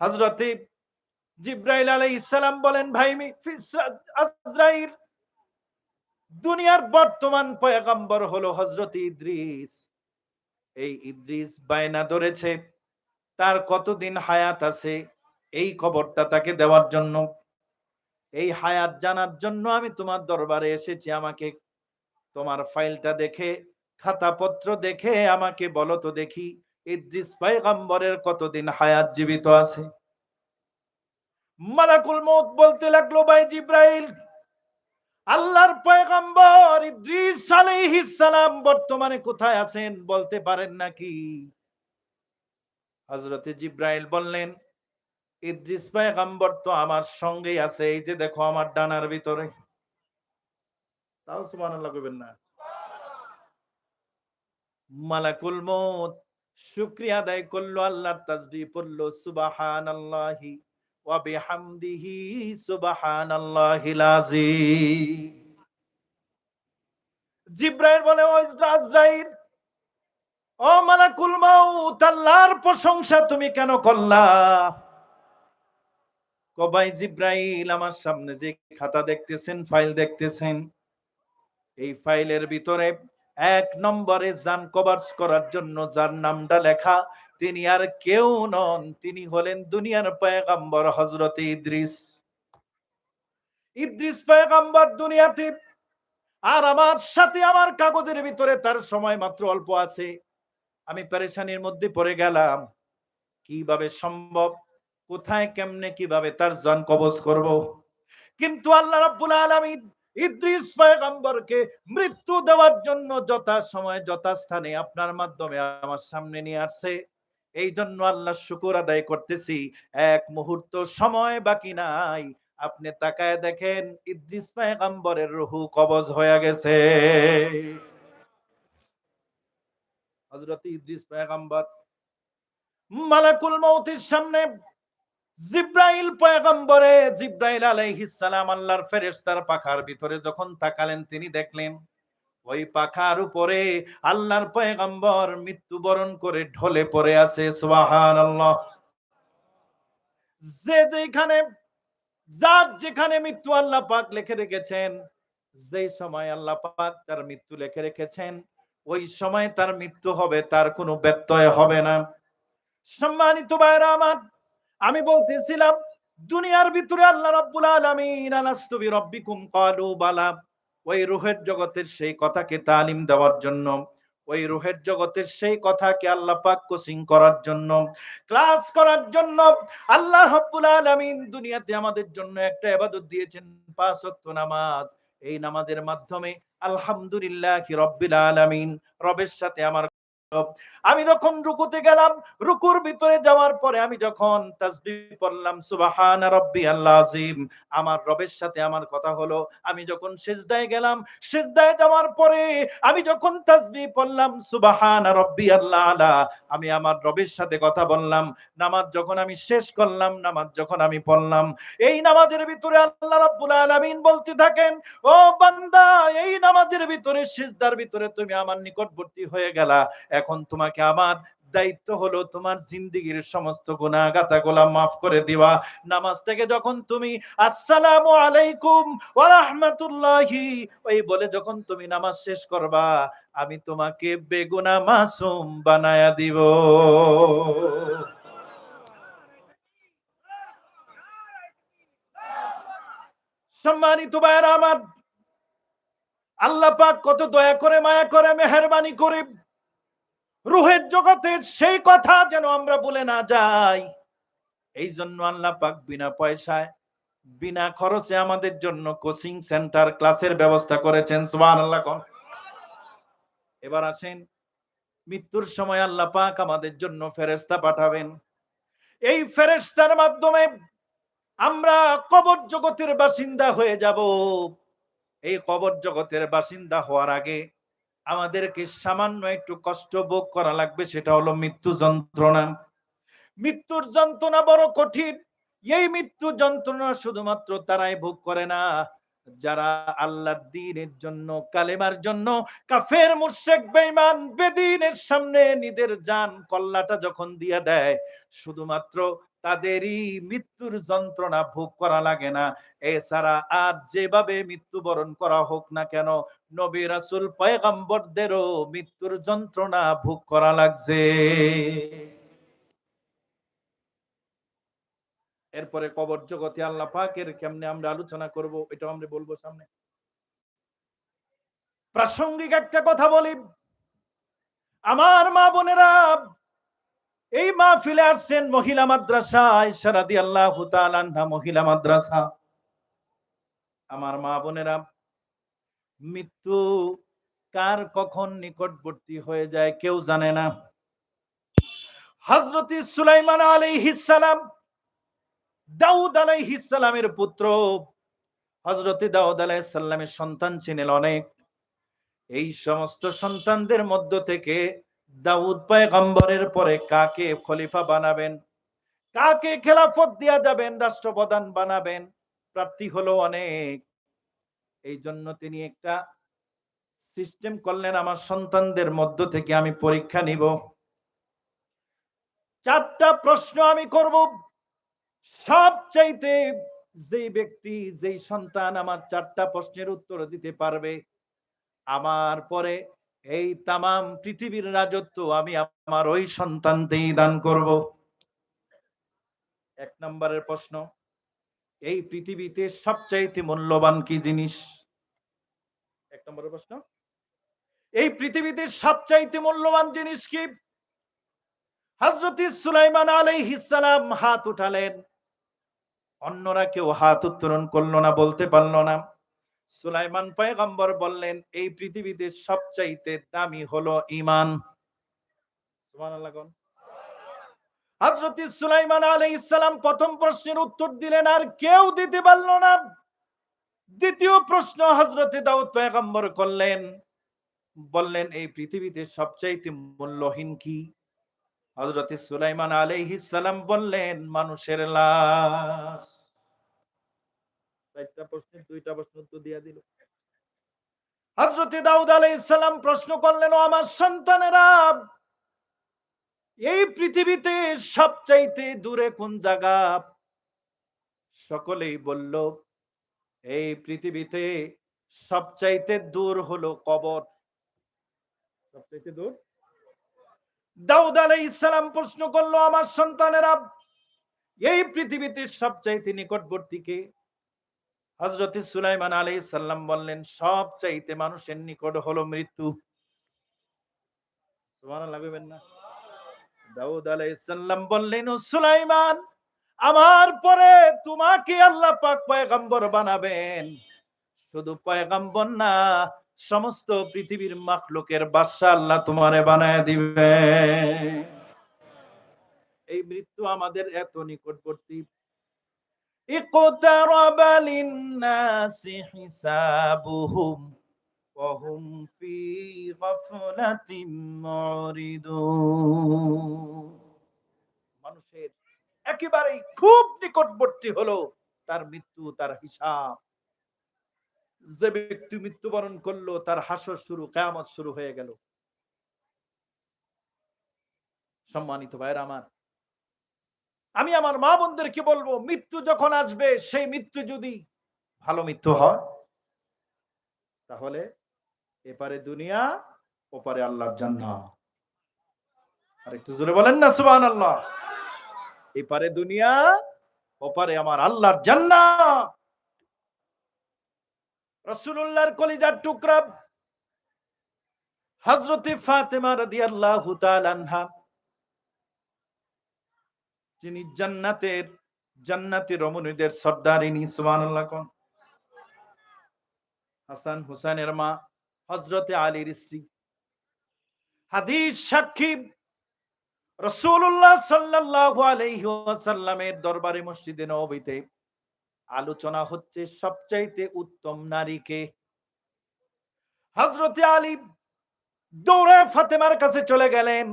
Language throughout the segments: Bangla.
হজরতে জিব্রাইল আলাই ইসলাম বলেন, ভাই আজরাইল। দুনিয়ার বর্তমান পয়গম্বর হলো হজরত ইদ্রিস। এই ইদ্রিস বায়না ধরেছে, তার কতদিন হায়াত আছে এই খবরটা তাকে দেওয়ার জন্য। এই হায়াত জানার জন্য আমি তোমার দরবারে এসেছি, আমাকে তোমার ফাইলটা দেখে, খাতাপত্র দেখে, আমাকে বলো তো দেখি ইদ্রিস পয়গম্বরের কতদিন হায়াত জীবিত আছে? মালাকুল মউত বলতে লাগল, ভাই জিব্রাইল, আল্লাহর পয়গম্বর ইদ্রিস আলাইহিস সালাম বর্তমানে কোথায় আছেন বলতে পারেন নাকি? হযরতে জিব্রাইল বললেন, ইদ্রিস পয়গম্বর তো আমার সঙ্গেই আছে, এই যে দেখো আমার ডানার ভিতরে। তাও সুবহানাল্লাহ কইবেন না। মালাকুল মউত শুকরিয়া আদায় করল, আল্লাহর তাসবিহ পড়ল, সুবহানাল্লাহি ওয়া বিহামদিহি সুবহানাল্লাহিল আযীম। জিব্রাইল বলে, ও আজরাইল ও মালাকুল মাউত, আল্লাহর প্রশংসা তুমি কেন করলা? কবাই জিব্রাইল, আমার সামনে যে খাতা দেখতেছেন, ফাইল দেখতেছেন, এই ফাইলের ভিতরে এক নম্বরে জান কভার করার জন্য যার নামটা লেখা, তিনি আর কেউ নন। তিনি হলেন দুনিয়ার পয়গাম্বর হজরত ইদ্রিস। ইদ্রিস পয়গাম্বর দুনিয়াতে আর আমার সাথে আমার কাগজের ভিতরে তার সময় মাত্র অল্প আছে। আমি পরেশানির মধ্যে পড়ে গেলাম। কীভাবে সম্ভব? কোথায়, কেমনে, কীভাবে তার জান কবজ করব? কিন্তু আল্লাহ রাব্বুল আলামিন ইদ্রিস পয়গম্বরকে মৃত্যু দেওয়ার জন্য যথা সময় যথাস্থানে আপনার মাধ্যমে আমার সামনে নিয়ে আসছে। এই জন্য আল্লাহ শুকুর আদায় করতেছি। এক মুহূর্ত সময় বাকি নাই। আপনি তাকায় দেখেন ইদ্রিস পয়গম্বরের রুহু কবজ হয়ে গেছে। হযরত ইদ্রিস পয়গম্বর মালাকুল মউতের সামনে জিব্রাইল পয়গম্বরে জিব্রাইল সালাম আল্লাহর ফেরেশতার পাখার ভিতরে যখন তাকালেন, তিনি দেখলেন, ওই পাখার উপরে আল্লাহর পয়গম্বর মৃত্যুবরণ করে ঢলে পড়ে আছে, সুবহানাল্লাহ। যে যেখানে, যার যেখানে মৃত্যু আল্লাহ পাক লিখে রেখেছেন, যেই সময় আল্লাহ পাক তার মৃত্যু লিখে রেখেছেন, ওই সময় তার মৃত্যু হবে, তার কোনো ব্যত্যয় হবে না। সম্মানিত ভাইরা আমার আমি বলতেছিলাম, দুনিয়ার ভিতরে আল্লাহ রাব্বুল আলামিন আলাস্তু বিরাব্বিকুম, ক্বালু বালা। ওই রুহের জগতের সেই কথাকে তালিম দেওয়ার জন্য, ওই রুহের জগতের সেই কথাকে আল্লাহ পাক কোচিং করার জন্য, ক্লাস করার জন্য আল্লাহ রাব্বুল আলামিন দুনিয়াতে আমাদের জন্য একটা ইবাদত দিয়েছেন, পাঁচ ওয়াক্ত নামাজ। এই নামাজের মাধ্যমে আলহামদুলিল্লাহি রাব্বিল আলামিন, রবের সাথে আমার আমি যখন রুকুতে গেলাম, রুকুর ভিতরে যাওয়ার পরে আমি যখন তাসবিহ পড়লাম, সুবাহান রব্বি আল্লাহ আজিম আমার রবের সাথে আমার কথা হলো, আমি যখন সেজদায় গেলাম, সেজদায় যাওয়ার পরে আমি যখন তাসবিহ পড়লাম, সুবাহান রব্বি আল্লাহ আলা আমি আমার রবের সাথে কথা বললাম, নামাজ যখন আমি শেষ করলাম, নামাজ যখন আমি পড়লাম, এই নামাজের ভিতরে আল্লাহ রাব্বুল আলামিন বলতে থাকেন, ও বান্দা, এই নামাজের ভিতরে, সিজদার ভিতরে তুমি আমার নিকটবর্তী হয়ে গেলা। এখন তোমাকে আমার দায়িত্ব হলো তোমার জিন্দিগির সমস্ত গুনাহগাতা গোলা মাফ করে দিবা নামাজ থেকে যখন তুমি আসসালামু আলাইকুম ওয়া রাহমাতুল্লাহি, ওই বলে যখন তুমি নামাজ শেষ করবা, আমি তোমাকে বেগুনা মাসুম বানায়া দিব। সম্মানিত ভাইরা আমার, আল্লাহ পাক কত দয়া করে, মায়া করে, মেহরবানি করে রুহের জগতের সেই কথা যেন আমরা বলে না যাই। এই জন্য আল্লাহ পাক বিনা পয়সায়, বিনা খরচে আমাদের জন্য কোচিং সেন্টার, ক্লাসের ব্যবস্থা করেছেন। সুবহানাল্লাহ কোন। এবার আসেন, মৃত্যুর সময় আল্লাহ পাক আমাদের জন্য ফেরেশতা পাঠাবেন। এই ফেরেশতার মাধ্যমে আমরা কবর জগতের বাসিন্দা হয়ে যাব। এই কবর জগতের বাসিন্দা হওয়ার আগে আমাদেরকে সামান্য একটু কষ্ট ভোগ করা লাগবে, সেটা হলো মৃত্যু যন্ত্রণা। মৃত্যুর যন্ত্রণা বড় কঠিন। এই মৃত্যু যন্ত্রণা শুধুমাত্র তারাই ভোগ করে না। যারা আল্লাহর দ্বীনের জন্য, কালেমার জন্য, কাফের, মুশরিক, বেঈমান, বেদিনের সামনে নিজের জান, কল্লাটা যখন দিয়ে দেয়, শুধুমাত্র তাদেরই মৃত্যুর যন্ত্রণা ভোগ করা লাগে না। এছাড়া আর যেভাবে মৃত্যুবরণ করা হোক না কেন, নবী রাসূল পয়গম্বরদেরও মৃত্যুর যন্ত্রণা ভোগ করা লাগছে। এরপরে কবর জগতে আল্লাহ পাকের কেমনে আমরা আলোচনা করব এটা আমরা বলব সামনে। প্রাসঙ্গিক একটা কথা বলি। আমার মা বোনেরা এই মাহফিলে আসছেন মহিলা মাদ্রাসা, আয়েশা রাদিয়াল্লাহু তাআলা আনহা মহিলা মাদ্রাসা। আমার মা বোনেরা, মৃত্যু কার কখন নিকটবর্তী হয়ে যায় কেউ জানে না। হযরত সুলাইমান আলাইহিস সালাম, দাউদ আলাইহিস সালামের পুত্র। হযরত দাউদ আলাইহিস সালামের সন্তান ছিলেন অনেক। এই সমস্ত সন্তানদের মধ্য থেকে দাউদ পয়গম্বরের পরে কাকে খলিফা বানাবেন? কাকে খেলাফত দিয়া যাবেন? রাষ্ট্রপ্রধান বানাবেন? প্রার্থী হলো অনেক। এই জন্য তিনি একটা সিস্টেম করলেন আমার সন্তানদের মধ্য থেকে, আমি পরীক্ষা নিব। চারটা প্রশ্ন আমি করব। সবচাইতে যেই ব্যক্তি, যেই সন্তান আমার চারটা প্রশ্নের উত্তর দিতে পারবে, আমার পরে এই তামাম পৃথিবীর রাজত্ব আমি আমার ওই সন্তানতেই দান করব। এক নম্বরের প্রশ্ন, এই পৃথিবীতে সবচাইতে মূল্যবান কি জিনিস? এক নম্বরের প্রশ্ন, এই পৃথিবীতে সবচাইতে মূল্যবান জিনিস কি? হজরত সুলাইমান আলাইহিস সালাম হাত উঠালেন। অন্যরা কেউ হাত উত্তোলন করল না, বলতে পারল না। সুলাইমান পয়গম্বর বললেন, এই পৃথিবীতে সবচাইতে দামি হলো ইমান সুলাইমান আলাইহিস সালাম প্রথম প্রশ্নের উত্তর দিলেন, আর কেউ দিতে পারল না। দ্বিতীয় প্রশ্ন হযরত দাউদ পয়গম্বর করলেন, বললেন, এই পৃথিবীতে সবচাইতে মূল্যহীন কি? হযরত সুলাইমান আলাইহিস বললেন, মানুষের লাশ। চারটা প্রশ্নের দুইটা প্রশ্ন উত্তর দিয়া দিল। হজরতে দাউদ আলাইসালাম প্রশ্ন করলেন ও আমার সন্তানেরা এই পৃথিবীতে সবচাইতে দূরে কোন জায়গা? সকলেই বলল এই পৃথিবীতে সবচাইতে দূর হলো কবর। সবচাইতে দূর? দাউদ আলাইসালাম প্রশ্ন করল আমার সন্তানেরা এই পৃথিবীতে সবচাইতে নিকটবর্তী কে? হজরত সুলাইমান আলাই সাল্লাম বললেন, সব চাইতে মানুষের নিকট হলো মৃত্যু। সুলাইমান, আমার পরে তোমাকে আল্লাহ পাক বানাবেন। শুধু না, সমস্ত পৃথিবীর মাখলুকের বাদশা আল্লাহ তোমারে বানায় দিবে এই মৃত্যু আমাদের এত নিকটবর্তী اقترب للناس حسابهم وهم في غفلة معرضون মানুষের একেবারেই খুব নিকটবর্তী হলো তার মৃত্যু তার হিসাব যে ব্যক্তি মৃত্যুবরণ করলো তার হাসর শুরু কেয়ামত শুরু হয়ে গেল সম্মানিত ভাইয়ের আমার আমি আমার মা বোনদেরকে বলব, মৃত্যু যখন আসবে, সেই মৃত্যু যদি ভালো মৃত্যু হয়, তাহলে এপারে দুনিয়া, ওপারে আল্লাহর আর একটু জোরে বলেন না সুবহান আল্লাহ এপারে দুনিয়া, ওপারে আমার আল্লাহর জান্নাত। রসুল্লাহর কলিজার টুকরা। হজরতে ফাতেমা রাদিয়াল্লাহু তাআলা আনহা। যিনি জান্নাতের, জান্নাতি রমণীদের সর্দারিনী, সুবহানাল্লাহ কোন। হাসান হুসাইনের মা, হযরতে আলীর স্ত্রী। হাদিস সাক্ষী, রাসূলুল্লাহ সাল্লাল্লাহু আলাইহি দরবারে মসজিদে নববীতে আলোচনা হচ্ছে সবচাইতে উত্তম নারীকে। হযরতে আলী দৌড়ে ফাতেমার কাছে চলে গেলেন।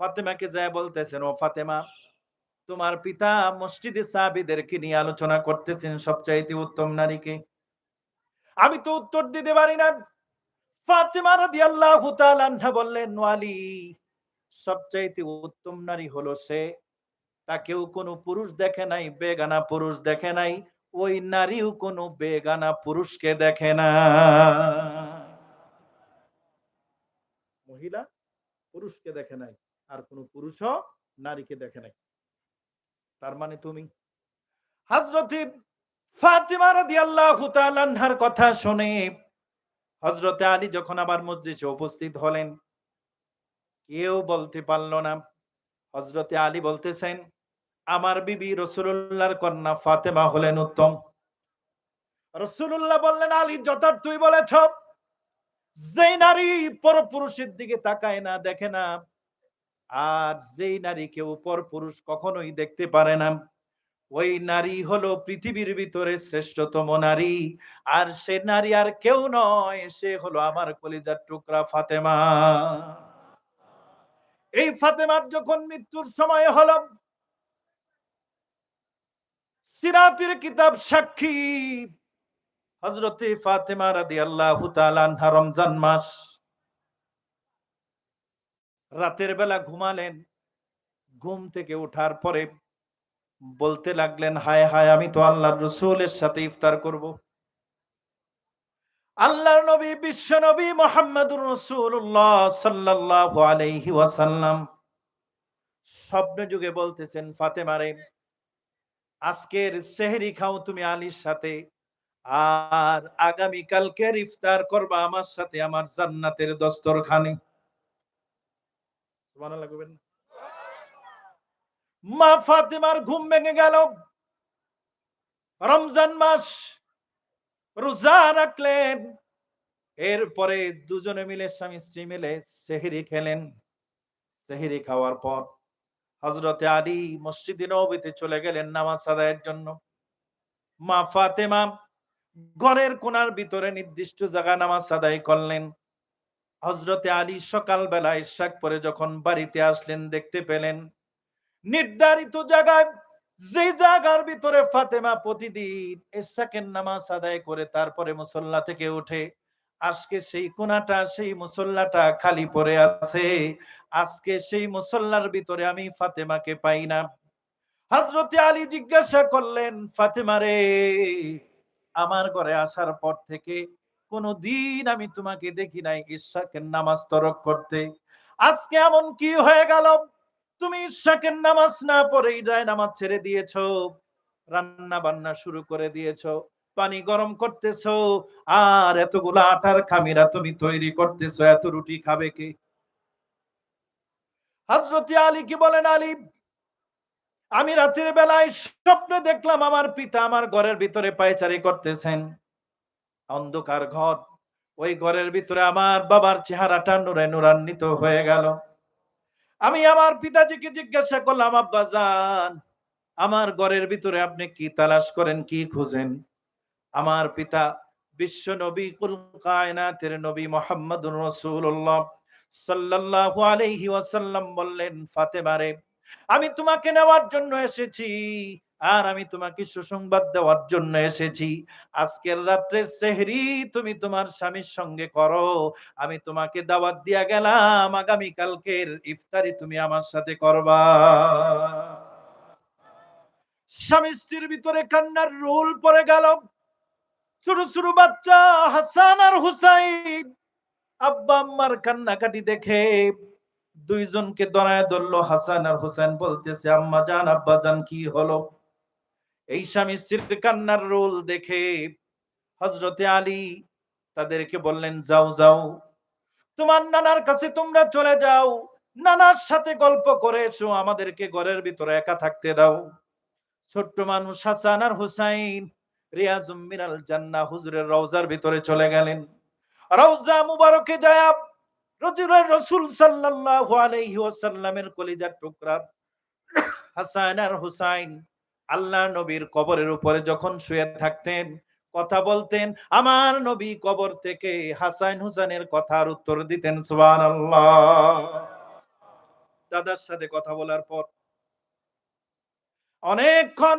ফাতেমাকে যায় বলতেছেন, ও ফাতেমা তোমার পিতা মসজিদে সাহাবিদেরকে নিয়ে আলোচনা করতেছেন সবচাইতে উত্তম নারীকে। আমি তো উত্তর দিতে পারি না। ফাতেমা রাদিয়াল্লাহু তাআলা আনহা বললেন, ওয়ালি, সবচাইতে উত্তম নারী হলো সে। তাকেও কোনো পুরুষ দেখে নাই, বেগানা পুরুষ দেখে নাই। ওই নারীও কোনো বেগানা পুরুষকে দেখে না। মহিলা পুরুষকে দেখে নাই, আর কোনো পুরুষও নারীকে দেখে নাই। তার মানে তুমি? হজরতে ফাতিমা রাদিয়াল্লাহু তাআলা আনহার কথা শুনে হজরতে আলী যখন আবার মসজিদে উপস্থিত হলেন, কেউ বলতে পারল না। হজরতে আলী বলতেছেন, আমার বিবি রসুল্লাহর কন্যা ফাতেমা হলেন উত্তম। রসুল্লাহ বললেন, আলী তুই বলেছ, যেই নারী পরপুরুষের দিকে তাকায় না, দেখে না আর যেই নারী কেউ পরপুরুষ কখনোই দেখতে পারে না। ওই নারী হলো পৃথিবীর ভিতরে শ্রেষ্ঠতম নারী। আর সে নারী আর কেউ নয়, সে হলো আমার কলিজার টুকরা ফাতেমা। এই ফাতেমার যখন মৃত্যুর সময় হলো, সিরাতের কিতাব সাক্ষী হজরতে ফাতেমা রাদি আল্লাহ রমজান মাস রাতের বেলা ঘুমালেন। ঘুম থেকে ওঠার পরে বলতে লাগলেন, হায় হায়, আমি তো আল্লাহর রসুলের সাথে ইফতার করব। আল্লাহর নবী, বিশ্ব নবী মোহাম্মদুর রসুল্লাহ সাল্লাল্লাহু আলাইহি ওয়াসাল্লাম স্বপ্ন যুগে বলতেছেন ফাতেমারে আজকের সেহরি খাও তুমি আলীর সাথে, আর আগামী কালকের ইফতার করবা আমার সাথে, আমার জান্নাতের দস্তরখানে। মা ফাতেমার ঘুম ভেঙে গেল। রমজান মাস রোজা রাখলেন। এরপরে দুজনে মিলে স্বামী স্ত্রী মিলে সেহরি খেলেন। সেহরি খাওয়ার পর হজরতে আলী মসজিদে নবীতে চলে গেলেন নামাজ আদায়ের জন্য। মা ফাতেমা ঘরের কোনার ভিতরে নির্দিষ্ট জায়গা নামাজ আদায় করলেন। হজরতে আলী সকালবেলা ইশাক পরে যখন বাড়িতে আসলেন, দেখতে পেলেন নির্ধারিত জায়গায় যে জায়গার ভিতরে ফাতেমা প্রতিদিন ইশাকের নামাজ আদায় করে, তারপরে মুসল্লা থেকে ওঠে আজকে সেই কোনাটা, সেই মুসল্লাটা খালি পড়ে আছে, আজকে সেই মুসল্লার ভিতরে আমি ফাতেমাকে পাই না। হজরতে আলী জিজ্ঞাসা করলেন, ফাতেমা রে, আমার ঘরে আসার পর থেকে কোনো দিন আমি তোমাকে দেখি নাই ইশাকের নামাজ তরক করতে। আজকে এমন কি হয়ে গেল? তুমি ইশাকের নামাজ না পড়েই যায় নামাজ ছেড়ে দিয়েছ রান্না বান্না শুরু করে দিয়েছ, পানি গরম করতেছো, আর এতগুলো আটার খামিরা তুমি তৈরি করতেছো, এত রুটি খাবে কে? হজরত আলী কি বলেন, আলী? আমি রাতের বেলায় স্বপ্নে দেখলাম আমার পিতা আমার ঘরের ভিতরে পায়চারি করতেছেন। অন্ধকার ঘর। ওই ঘরের ভিতরে আমার বাবার চেহারাটা নুরে নুরান্বিত হয়ে গেল। আমি আমার পিতাজিকে জিজ্ঞাসা করলাম, আব্বা জান, আমার ঘরের ভিতরে আপনি কি তালাশ করেন, কি খুঁজেন? আমার পিতা, বিশ্ব নবী, কুল কায়নাতের নবী মোহাম্মদুর রাসূলুল্লাহ সাল্লাল্লাহু আলাইহি ওয়াসাল্লাম বললেন ফাতেমারে আমি তোমাকে নেওয়ার জন্য এসেছি। আর আমি তোমাকে সুসংবাদ দেওয়ার জন্য এসেছি। আজকের রাত্রের সেহরি তুমি তোমার স্বামীর সঙ্গে করো। আমি তোমাকে দাওয়াত দিয়া গেলাম, আগামী কালকের ইফতারি তুমি আমার সাথে করবা। স্বামী স্ত্রীর ভিতরে কান্নার রোল পড়ে গেল। ছোট ছোট বাচ্চা, হাসান আর হুসাইন। আব্বা আম্মার কান্নাকাটি দেখে দুইজনকে দরায় ধরলো। হাসান আর হুসাইন বলতেছে, আম্মা জান, আব্বা জান, কি হলো? এই স্বামী স্ত্রীর কান্নার রোল দেখে হজরতে আলী তাদেরকে বললেন, যাও যাও। তোমার নানার কাছে তোমরা চলে যাও। নানার সাথে গল্প করে এসো। আমাদেরকে ঘরের ভিতরে একা থাকতে দাও। ছোট্ট মানুষ হাসান আর হুসাইন রিয়াজুম মিনাল জান্নাহ হুজুরের রওজার ভিতরে চলে গেলেন। রওজা মুবারকে যায় রজুলের রসুল সাল্লাল্লাহু আলাইহি ওয়াসাল্লামের কলিজার টুকরা। হাসান আর হুসাইন আল্লাহ নবীর কবরের উপরে যখন শুয়ে থাকতেন, কথা বলতেন, আমার নবী কবর থেকে হাসান হুসাইনের কথার উত্তর দিতেন, সুবহানাল্লাহ। দাদার সাথে কথা বলার পর অনেকক্ষণ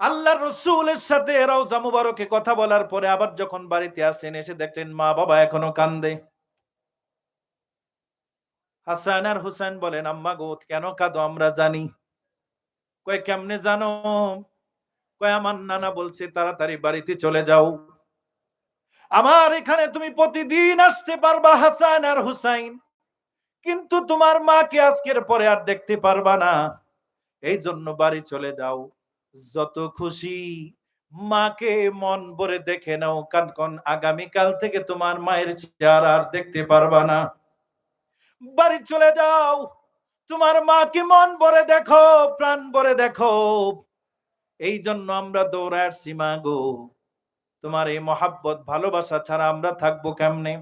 আল্লাহ রসুলের সাথে রওজা মুবারকে কথা বলার পরে আবার যখন বাড়িতে আসেন, এসে দেখলেন মা বাবা এখনও কান্দে। হাসান আর হুসাইন বলেন, আম্মা গো, কেন কাঁদো? আমরা জানি। কয়, কেমনে জানো? কয়, আমার নানা বলছে, তাড়াতাড়ি বাড়িতে চলে যাও। আমার এখানে তুমি প্রতিদিন আসতে পারবা হাসান আর হুসাইন, কিন্তু তোমার মাকে আজকের পরে আর দেখতে পারবা না। এই জন্য বাড়ি চলে যাও। যত খুশি মাকে মন ভরে দেখে নাও, কারণ আগামীকাল থেকে তোমার মায়ের চেহারা আর দেখতে পারবা না। বাড়ি চলে যাও। তোমার মাকে মন ভরে দেখো, প্রাণ ভরে দেখো। এই জন্য আমরা দৌড়ার সীমা গো। তোমার এই মহাব্বত, ভালোবাসা ছাড়া আমরা থাকব কেমনে?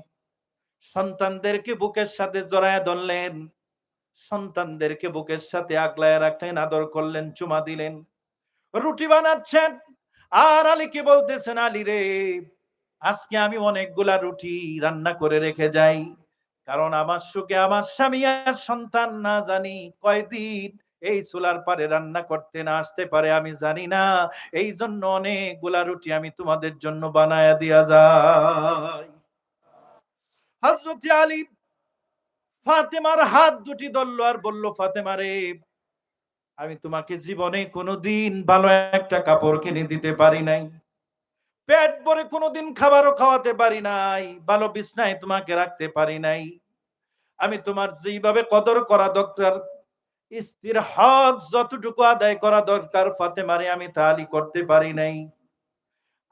সন্তানদেরকে বুকের সাথে জড়ায় ধরলেন, সন্তানদেরকে বুকের সাথে আগলায় রাখলেন, আদর করলেন, চুমা দিলেন। রুটি বানাচ্ছেন, আর আলীকে বলতেছেন, আলী রে, আজকে আমি অনেকগুলা রুটি রান্না করে রেখে যাই। কারণ আমার সুখে আমার স্বামী আর সন্তান না জানি। কয়দিন এই চুলার পারে রান্না করতে না আসতে পারে আমি জানি না। এই জন্য অনেকগুলা রুটি আমি তোমাদের জন্য বানায়া দিয়া যাই। হজরত আলী ফাতেমার হাত দুটি ধরলো আর বলল, ফাতেমা রে, আমি তোমাকে জীবনে কোনোদিন ভালো একটা কাপড় কিনে দিতে পারি নাই। পেট ভরে কোনোদিন খাবারও খাওয়াতে পারি নাই। ভালো বিছনায় তোমাকে রাখতে পারি নাই। আমি তোমার যেইভাবে কদর করা দরকার স্ত্রীর হক যতটুকু আদায় করা দরকার, ফাতেমারে আমি তালি করতে পারি নাই।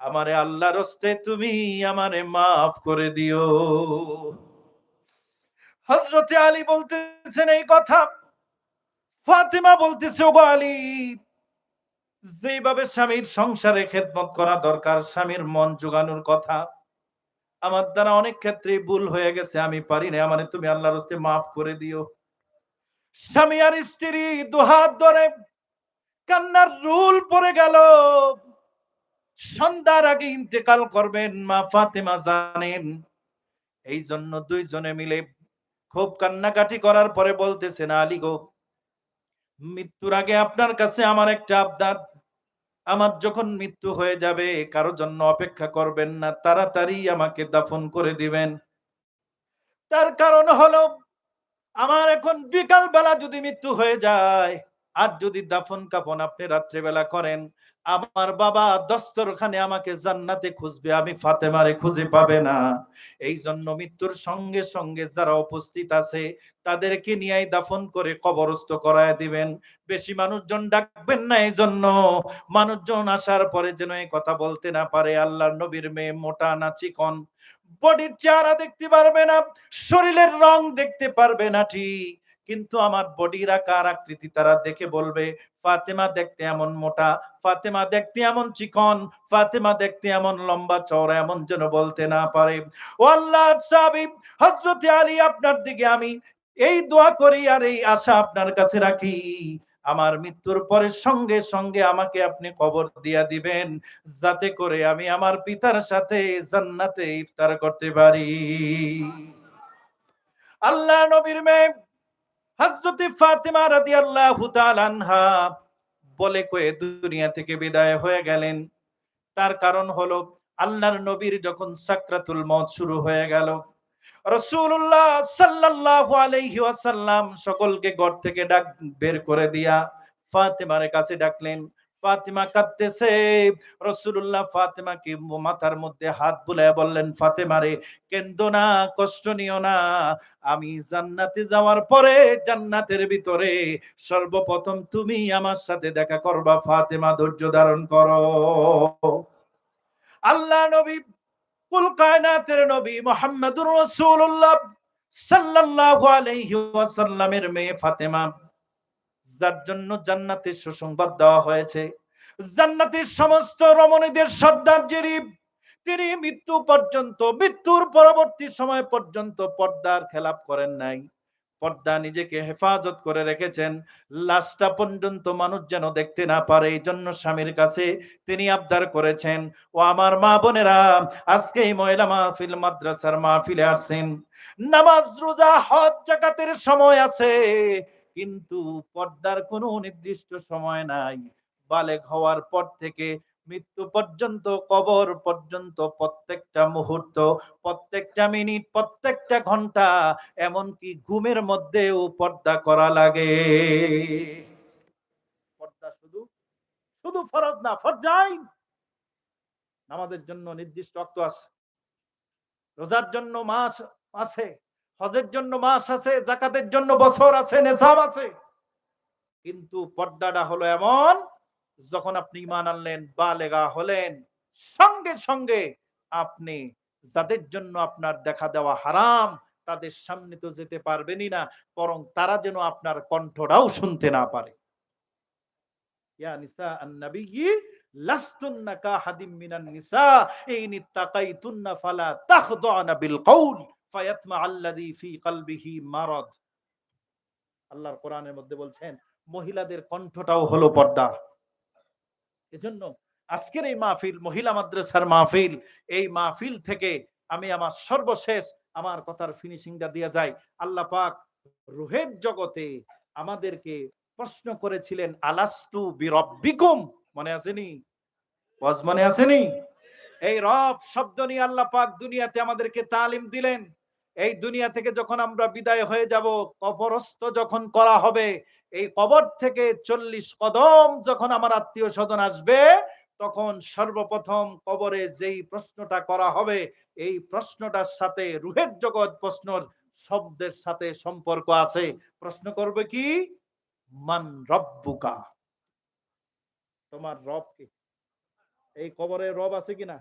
আমারে আল্লাহর রস্তে তুমি আমারে মাফ করে দিও। হজরতে আলী বলতেছেন এই কথা। ফাতেমা বলতেছে, ওগো আলী যেভাবে স্বামীর সংসারে খেদমত করা দরকার, স্বামীর মন জোগানোর কথা আমার দ্বারা অনেক ক্ষেত্রে ভুল হয়ে গেছে, আমি পারি না মানে তুমি আল্লাহর হস্তে মাফ করে দিও। স্বামী আর স্ত্রী দুহাত ধরে কান্নার রুল পড়ে গেল। সন্ধ্যার আগে ইন্তেকাল করবেন, মা ফাতেমা জানেন। এই জন্য দুইজনে মিলে খুব কান্নাকাটি করার পরে বলতেছেন, আলী গো, মৃত্যুর আগে আপনার কাছে আমার একটা আবদার। আমার যখন মৃত্যু হয়ে যাবে, কারও জন্য অপেক্ষা করবেন না, তাড়াতাড়ি আমাকে দাফন করে দিবেন। তার কারণ হলো, আমার এখন বিকাল বেলা যদি মৃত্যু হয়ে যায়, আর যদি দাফন কাফন আপনি রাত্রেবেলা করেন আমার বাবা দস্তরখানে আমাকে জান্নাতে খুঁজবে, আমি ফাতেমারে খুঁজে পাবে না। এই জন্য মৃত্যুর সঙ্গে সঙ্গে যারা উপস্থিত আছে, তাদেরকে নিয়ে দাফন করে কবরস্থ করায় দিবেন। বেশি মানুষজন ডাকবেন না এই জন্য মানুষজন আসার পরে যেন এই কথা বলতে না পারে, আল্লাহর নবীর মেয়ে মোটা না চিকন বডির চেহারা দেখতে পারবে না, শরীরের রং দেখতে পারবে না ঠিক। কিন্তু আমার বডির আকার আকৃতি? তারা দেখে বলবে, ফাতেমা দেখতে এমন মোটা, ফাতেমা দেখতে এমন চিকন, ফাতেমা দেখতে এমন লম্বা চওড়া, এমন যেন বলতে না পারে। ও আল্লাহ সাবিব হযরত আলী আপনার দিকে আমি এই দোয়া করি আর এই আশা আপনার কাছে রাখি। আমার মৃত্যুর পরে সঙ্গে সঙ্গে আমাকে আপনি কবর দিয়া দিবেন, যাতে করে আমি আমার পিতার সাথে জান্নাতে ইফতার করতে পারি। আল্লাহ নবীর মেয়ে হযরত ফাতেমা রাদিয়াল্লাহু তাআলা আনহা বলে কয়ে দুনিয়া থেকে বিদায় হয়ে গেলেন। তার কারণ হলো আল্লাহর নবীর যখন সাকরাতুল মত শুরু হয়ে গেল। রসুল্লাহ সাল্লাল্লাহু আলাইহি ওয়াসাল্লাম সকলকে ঘর থেকে ডাক বের করে দিয়া ফাতেমার কাছে ডাকলেন ফাতিমা কাঁদতেছে। রসুল্লাহ ফাতেমাকে মাথার মধ্যে হাত বুলায় বললেন ফাতেমারে কেন্দ না, কষ্ট নিও না। আমি জান্নাতে যাওয়ার পরে জান্নাতের ভিতরে সর্বপ্রথম তুমি আমার সাথে দেখা করবা। ফাতেমা ধৈর্য ধারণ করো। আল্লাহ নবী, কুল কায়নাতের নবী মোহাম্মদুর রাসূলুল্লাহ সাল্লাল্লাহু আলাইহি ওয়াসাল্লামের মেয়ে ফাতেমা যার জন্য জান্নাতের সুসংবাদ দেওয়া হয়েছে। জান্নাতের সমস্ত রমণীদের সর্দার যিনি তিনি মৃত্যু পর্যন্ত, মৃত্যুর পরবর্তী সময় পর্যন্ত পর্দার খেলাপ করেন নাই। পর্দা নিজেকে হেফাজত করে রেখেছেন। লাশটা পর্যন্ত মানুষ যেন দেখতে না পারে এই জন্য স্বামীর কাছে তিনি আবদার করেছেন, ও আমার মা বোনেরা, আজকে এই মহিলা মাহফিল মাদ্রাসার মাহফিলে আসছেন। নামাজ, রোজা, হজ, জাকাতের সময় আছে। কিন্তু পর্দার কোনো নির্দিষ্ট সময় নাই। বালেক হওয়ার পর থেকে মৃত্যু পর্যন্ত, কবর পর্যন্ত প্রত্যেকটা মুহূর্ত, প্রত্যেকটা মিনিট, প্রত্যেকটা ঘণ্টা, এমনকি ঘুমের মধ্যেও পর্দা করা লাগে। পর্দা শুধু শুধু ফরজ না ফরজাই আমাদের জন্য নির্দিষ্ট অক্ত আছে। রোজার জন্য মাস আছে হজের জন্য মাস আছে, জাকাতের জন্য বছর আছে, নেশাব আছে। কিন্তু পর্দাটা হলো এমন, যখন আপনি ইমান আনলেন বা লেগা হলেন, সঙ্গে সঙ্গে আপনি যাদের জন্য আপনার দেখা দেওয়া হারাম, তাদের সামনে তো যেতে পারবেনই না, বরং তারা যেন আপনার কণ্ঠটাও শুনতে না পারে। ইয়া নিসা আন-নাবিয়্যি, লাস্তুন্না কাহাদিম মিনান নিসা ফালা বিল কওল আল্লাযী ফি আল্লাহর কোরআনের মধ্যে বলছেন, মহিলাদের কণ্ঠটাও হলো পর্দা। এজন্য আজকের এই মাহফিল, মহিলা মাদ্রাসার মাহফিল, এই মাহফিল থেকে আমি আমার সর্বশেষ আমার কথার ফিনিশিংটা দিয়ে যাই। আল্লাহ পাক রুহের জগতে আমাদেরকে প্রশ্ন করেছিলেন, আলাস্তু বিরব্বিকুম? মনে আসেনি ওয়াজ মনে আসেনি এই রব শব্দ নিয়ে আল্লাহ পাক দুনিয়াতে আমাদেরকে তালিম দিলেন। এই দুনিয়া থেকে যখন আমরা বিদায় হয়ে যাব, কবরস্থ যখন করা হবে, এই কবর থেকে চল্লিশ কদম যখন আমার আত্মীয় স্বজন আসবে, তখন সর্বপ্রথম কবরে যেই প্রশ্নটা করা হবে, এই প্রশ্নটার সাথে রুহের জগৎ প্রশ্নর শব্দের সাথে সম্পর্ক আছে। প্রশ্ন করবে কি? মান রব্বুকা। তোমার রব কি? এই কবরে রব আছে কিনা?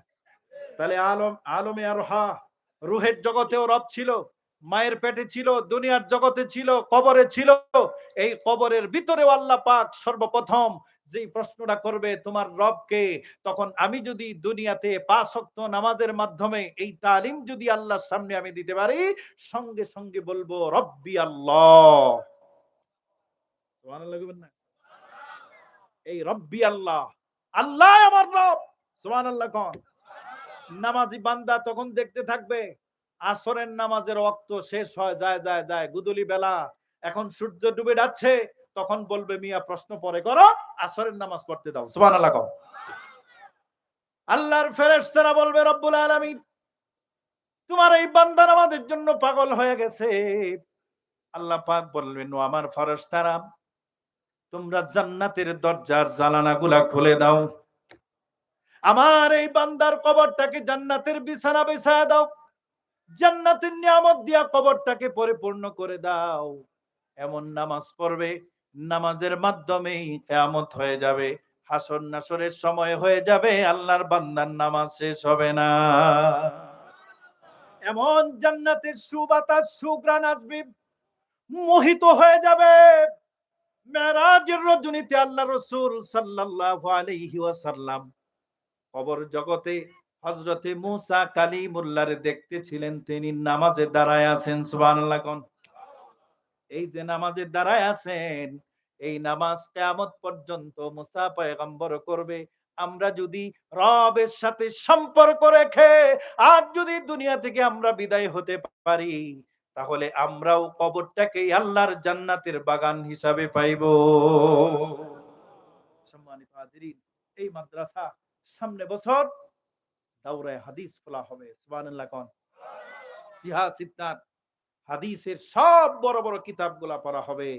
তাহলে আলম, আলমে আর হা রুহের জগতেও রব ছিল, মায়ের পেটে ছিল, দুনিয়ার জগতে ছিল, কবরে ছিল। এই কবরের ভিতরেও আল্লাহ পাক সর্বপ্রথম যে প্রশ্নটা করবে, তোমার রবকে? তখন আমি যদি দুনিয়াতে পাঁচ ওয়াক্ত নামাজের মাধ্যমে এই তালিম যদি আল্লাহর সামনে আমি দিতে পারি, সঙ্গে সঙ্গে বলব, রব্বি আল্লাহ। না? এই রব্বি আল্লাহ। আল্লাহ আমার রব। সুবহানাল্লাহ কোন। নামাজি বান্দা তখন দেখতে থাকবে, আসরের নামাজের অক্ত শেষ হয়, যায় যায় যায়, গুদুলি বেলা। এখন সূর্য ডুবে যাচ্ছে, তখন বলবে, মিয়া, প্রশ্ন পরে করো, আসরের নামাজ পড়তে দাও। সুবহানাল্লাহ কও। আল্লাহর ফেরেশতারা বলবে, রব্বুল আলামিন, তোমার এই বান্দা নামাজের জন্য পাগল হয়ে গেছে। আল্লাহ পাক বলবেন ও আমার ফেরেশতারা, তোমরা জান্নাতের দরজার জানালাগুলা খুলে দাও। আমার এই বান্দার কবরটাকে জান্নাতের বিছানা বিছায়া দাও। জান্নাতের নিয়ামত দিয়া কবরটাকে পরিপূর্ণ করে দাও। এমন নামাজ পড়বে, নামাজের মাধ্যমেই কেয়ামত হয়ে যাবে। হাসর নাসরের সময় হয়ে যাবে, আল্লাহর বান্দার নামাজ শেষ হবে না। এমন জান্নাতের সুবাতাস, সুগ্রাণ আসবে, মোহিত হয়ে যাবে। মেরাজের রজনীতে আল্লাহ রসুল সাল্লাল্লাহু আলাইহি ওয়াসাল্লাম কবর জগতে হজরতে মুসা কালিমুল্লাহরে দেখতেছিলেন, তিনি নামাজে দাঁড়ায় আছেন কোন। এই যে নামাজে দাঁড়ায় আছেন, এই নামাজ কিয়ামত পর্যন্ত মুসা পয়গম্বর করবে। আমরা যদি রবের সাথে সম্পর্ক রেখে, আর যদি দুনিয়া থেকে আমরা বিদায় হতে পারি, তাহলে আমরাও কবরটাকে আল্লাহর জান্নাতের বাগান হিসাবে পাইব। সম্মানিত হাজিরিন, এই মাদ্রাসা সামনে বছর দাউরায় হাদিস খোলা হবে, সুবহানাল্লাহ সিহা সিদ্ধাত, হাদিসের সব বড় বড় কিতাবগুলা পড়া হবে।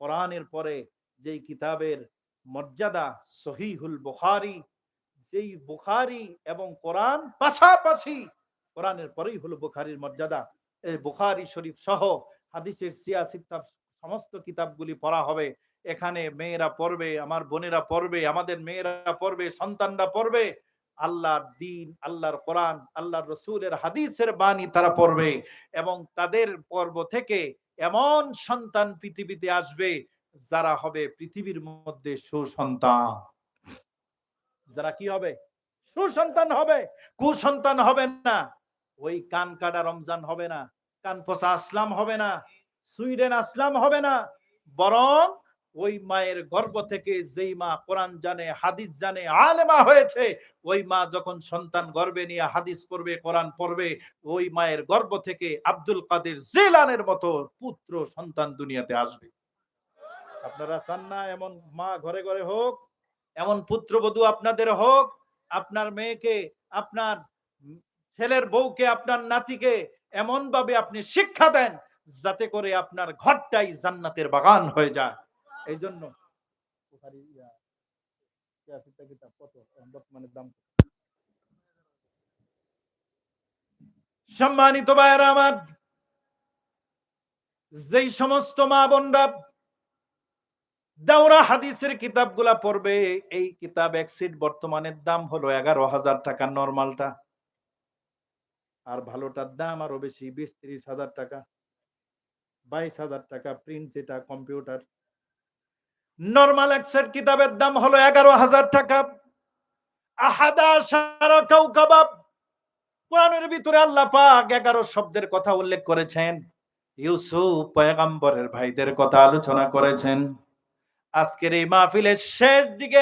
কোরআনের পরে যেই কিতাবের মর্যাদা সহিহুল বুখারী, যেই বুখারী এবং কোরআন পাশাপাশি, কোরআনের পরেই হলো বুখারীর মর্যাদা। এই বুখারী শরীফ সহ হাদিসের সিয়া সিত্তাব সমস্ত কিতাবগুলি পড়া হবে। এখানে মেয়েরা পড়বে, আমার বোনেরা পড়বে, আমাদের মেয়েরা পড়বে, সন্তানরা পড়বে, আল্লাহর দিন, আল্লাহর কোরআন, আল্লাহর রসুলের হাদিসের বাণী তারা পড়বে এবং তাদের পর্ব থেকে এমন সন্তান পৃথিবীতে আসবে যারা হবে পৃথিবীর মধ্যে সুসন্তান। যারা কি হবে? সুসন্তান হবে। কুসন্তান হবে না। ওই কান কাটা রমজান হবে না, কান পোষা আসলাম হবে না, সুইডেন আসলাম হবে না, বরং ওই মায়ের গর্ভ থেকে যেই মা কোরআন জানে, হাদিস জানে, আলেমা হয়েছে, ওই মা যখন সন্তান গর্বে নিয়ে হাদিস পড়বে, কোরআন পড়বে, ওই মায়ের গর্ভ থেকে আব্দুল কাদের জেলানের মতো পুত্র সন্তান দুনিয়াতে আসবে। আপনারা চান না এমন মা ঘরে ঘরে হোক, এমন পুত্রবধূ আপনাদের হোক, আপনার মেয়েকে, আপনার ছেলের বউকে, আপনার নাতিকে এমন ভাবে আপনি শিক্ষা দেন, যাতে করে আপনার ঘরটাই জান্নাতের বাগান হয়ে যায়। এই জন্য? সম্মানিত ভাইয়েরা আমার যেই সমস্ত মা বোনরা দাওরা হাদিসের কিতাবগুলা পড়বে এই কিতাব এক সিট বর্তমানের দাম হলো এগারো হাজার টাকা নর্মালটা। আর ভালোটার দাম আরও বেশি বিশ ত্রিশ হাজার টাকা বাইশ হাজার টাকা প্রিন্ট যেটা কম্পিউটার নর্মাল এক সেট কিতাবের দাম হলো এগারো হাজার টাকা। আহাদা সারা কাউকাবাব কোরআনের ভিতরে আল্লাহ পাক এগারো শব্দের কথা উল্লেখ করেছেন। ইউসুফ পয়গাম্বরের ভাইদের কথা আলোচনা করেছেন। আজকের এই মাহফিলের শেষ দিকে